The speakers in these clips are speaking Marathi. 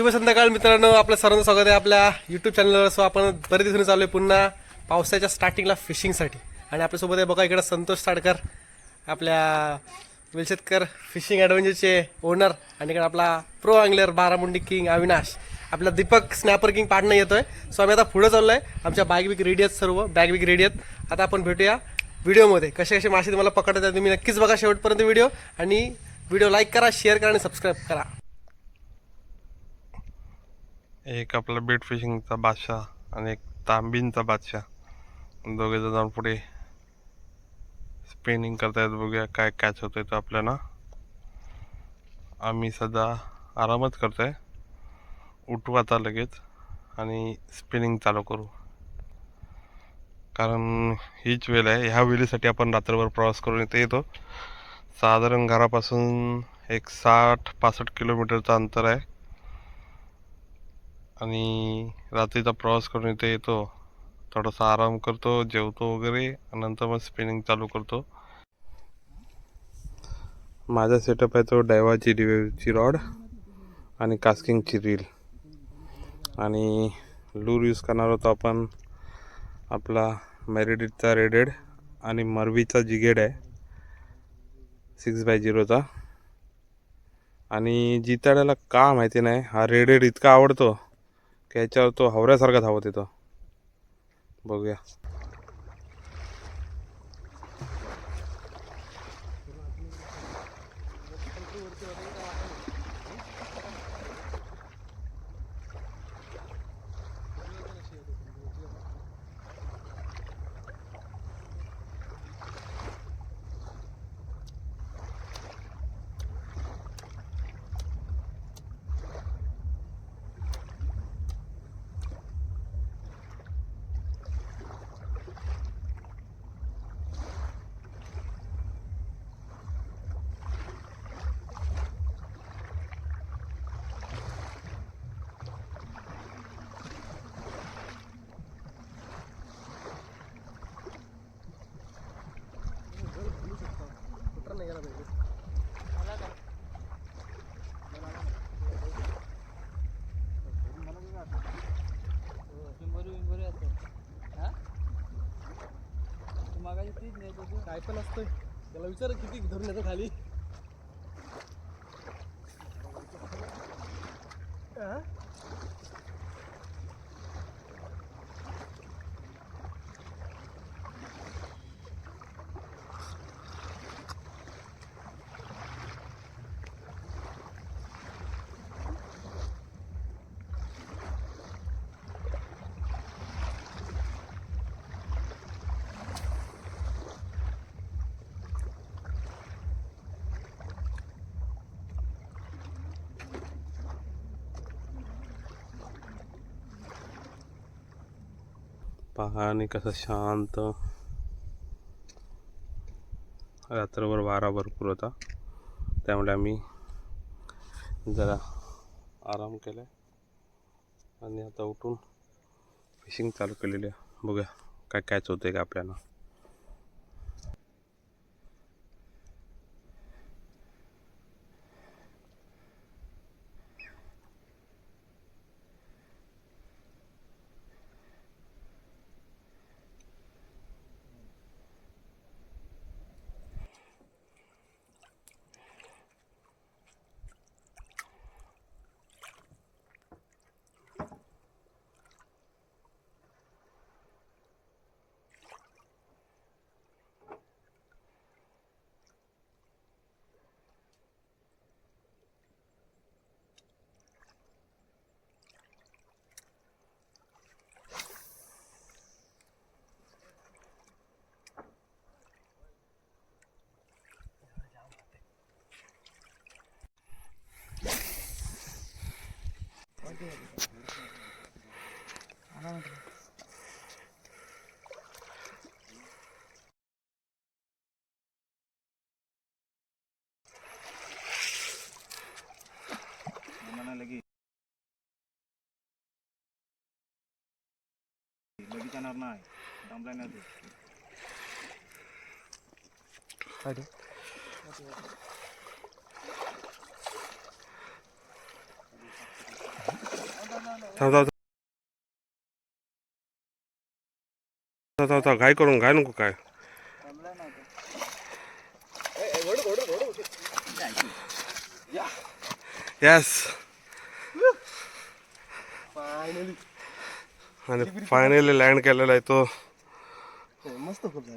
शुभ संध्याकाळ मित्रांनो. आपलं सर्वांचं स्वागत आहे आपल्या यूट्यूब चॅनलवर सो आपण बरेच दिवसांनी चालू आहे पुन्हा पावसाच्या स्टार्टिंगला फिशिंगसाठी आणि आपल्यासोबत आहे बघा इकडं संतोष साडकर आपल्या विलशेतकर फिशिंग ॲडव्हेंचरचे ओनर आणि इकडे आपला pro angler barramundi king Avinash. आपला दीपक स्नॅपर किंग पार्टनर आहे सो आम्ही आता पुढं चाललो आहे आमच्या बॅग बिग रेडी आहेत सर्व. बॅग बिग रेडी आहेत. आता आपण भेटूया व्हिडिओमध्ये कसे कसे मासे तुम्हाला पकडतात आहे तुम्ही नक्कीच बघा शेवटपर्यंत व्हिडिओ आणि व्हिडिओ लाईक करा शेअर करा आणि सबस्क्राईब करा. एक आपला बेट फिशिंगचा बादशाह आणि एक तांबींचा बादशाह. दोघे जण जाऊन पुढे स्पिनिंग करतायत बघूया काय कॅच होतोय तो आपल्याला. आम्ही सध्या आरामच करतोय. उठू आता लगेच आणि स्पिनिंग चालू करू. कारण हीच वेळ आहे. ह्या वेळेसाठी आपण रात्रभर प्रवास करून इथे येतो. साधारण घरापासून एक साठ पासष्ट किलोमीटरचं अंतर आहे. आणि रात्रीचा प्रवास करून इथे येतो. थोडासा आराम करतो जेवतो वगैरे आणि नंतर मग स्पिनिंग चालू करतो. माझा सेटअप आहे तो डायवाची रिवेची रॉड आणि कास्किंगची रील आणि लूर यूज करणार होतो आपण आपला मॅरिडिटचा रेडेड आणि मरवीचा जिगेड आहे. सिक्स बाय झिरोचा आणि जिताड्याला का माहिती नाही हा रेडेड इतका आवडतो. की तो हावऱ्यासारखा धावत येतो. बघूया. काय पण असतंय. त्याला विचार किती धरून येतो खाली. पहा आणि कसं शांत रात्रभर वारा भरपूर होता त्यामुळे आम्ही जरा आराम केला आणि आता उठून फिशिंग चालू केलेली आहे बघूया काय कॅच होते का आपल्याला लगेच येणार नाही थांबला नाही ते. काय थांब थांब थांब थांब घाई करून घाय नको काय यस फायनली आणि फायनली लँड केलेला आहे तो. मस्त खूप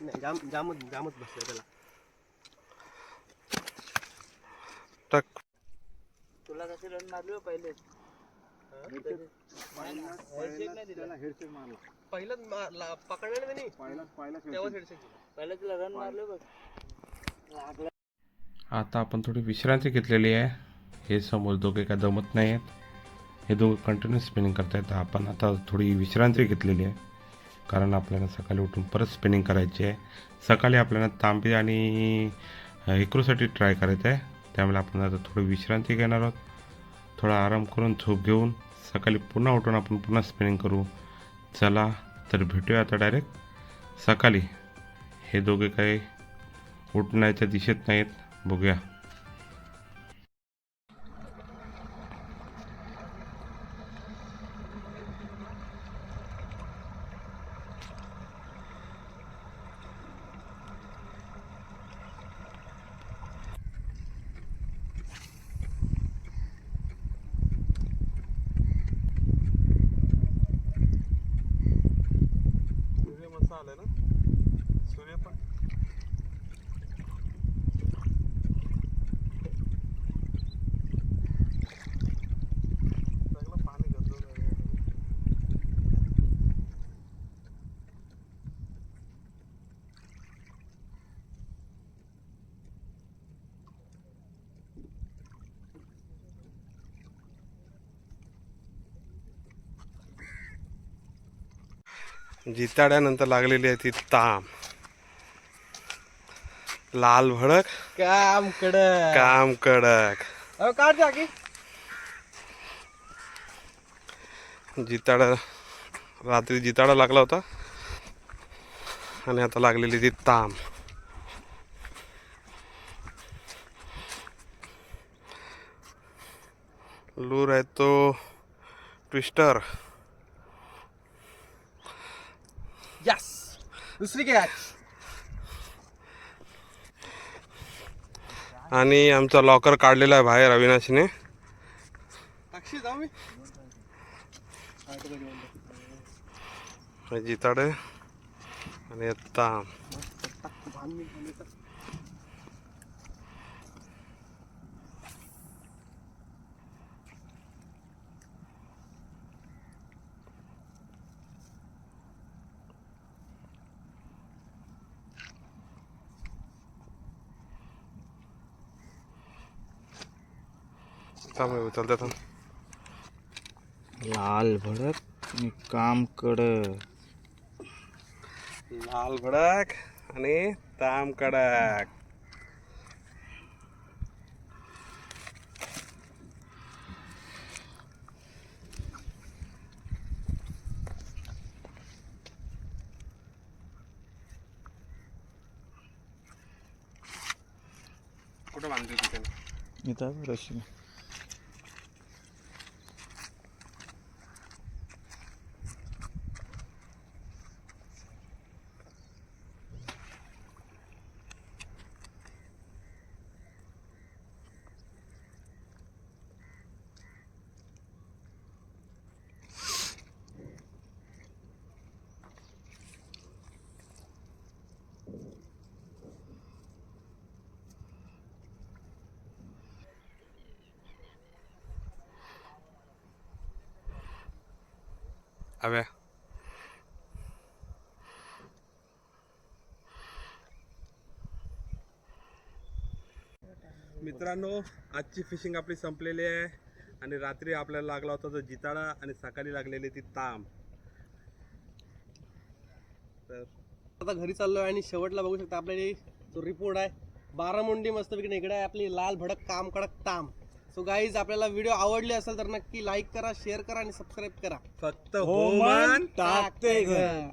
नाही जाम जामच जामच बसलं त्याला. टक तुला कसे रन मारले पहिले? पहिलंच मा- ला- पकडलं नाही? तेव्हाच हेडशेक केलं. पहिले तुला रन मारले बघ. आता आपण थोडी विश्रांती घेतलेली आहे. हे समोर दोघे काय जमत नाही आहेत हे दोन कंटिन्यू स्पिनिंग करतायत आपण आता थोडी विश्रांती घेतलेली आहे. कारण आपल्याला सकाळी उठून परत स्पिनिंग करायची आहे. सकाळी आपल्याला तांबे आणि इक्रूसाठी ट्राय करायचं आहे. त्यामुळे आपण आता थोडी विश्रांती घेणार आहोत. थोडा आराम करून झोप घेऊन सकाळी पुन्हा उठून आपण पुन्हा स्पिनिंग करू. चला तर भेटूया आता डायरेक्ट सकाळी हे दोघे काही उठण्याच्या दिशेत नाहीत. बघूया सूर्य मस्त आलाय ना सूर्य पण चांगलं पाणी गजबजलं आहे. जिताड्यानंतर लागलेली आहे ती ताम. लाल भडक. काम कडक. काम कडक. जिताडा रात्री जिताडा लागला होता. आणि आता लागलेली ती ताम. लूर आहे तो ट्विस्टर. यस दुसरी कॅच आणि आमचा लॉकर काढलेला आहे बाहेर अविनाशने. जिताड. आणि ताम थांब उचलते थांब लाल भडक आणि काम कड लाल भडक आणि ताम कडक. कुठं बांधली त्याने? इथं रशी अव्या मित्रांनो आजची फिशिंग आपली संपलेली आहे आणि रात्री आपल्याला लागला होता तो जिताडा आणि सकाळी लागलेली ती ताम. तर आता घरी चाललो आहे आणि शेवटला बघू शकता आपल्याला जो रिपोर्ट आहे. बारामुंडी मस्तपैकी इकडे आहे आपली लाल भडक काम कडक ताम. सो गाईज आपल्याला व्हिडिओ आवडले असेल तर नक्की लाईक करा शेअर करा आणि सबस्क्राईब करा. फक्त हो मन टाकते हा.